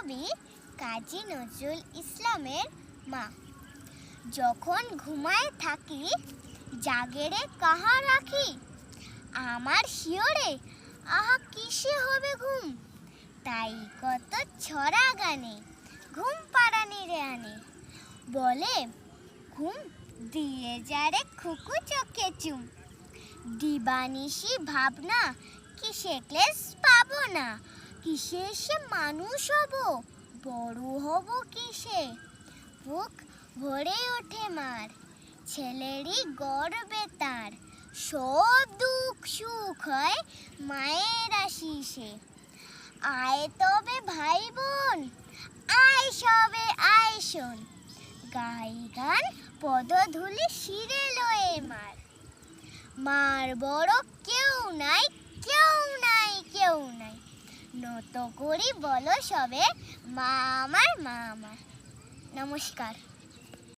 কবি কাজী নজরুল ইসলামের মা। যখন ঘুমায় থাকি, জাগেরে কাহা রাখি, আমার শিওরে আহা, কিসে হবে ঘুম? তাই কত ছড়া গানে, ঘুম পাড়ানি রে আনে। বলে, ঘুম দিয়ে যারে খুকু চোখে চুম। দিবানিশি ভাবনা, কিসে ক্লেশ পাবো না? কিসে সে মানুষ হব? বড় হব কিসে? বুক ভরে ওঠে মার, ছেলেরই গর্বে তার। সব দুঃখ সুখ হয় মায়ের আশিসে। আয় তবে ভাই বোন আয় সবে আয় শোন। গাই গান পদধূলি শিরে লয়ে মার। মার বড় কেউ নাই কেউ নাই। নত করি বলো সবে। মা আমার মা আমার। নমস্কার।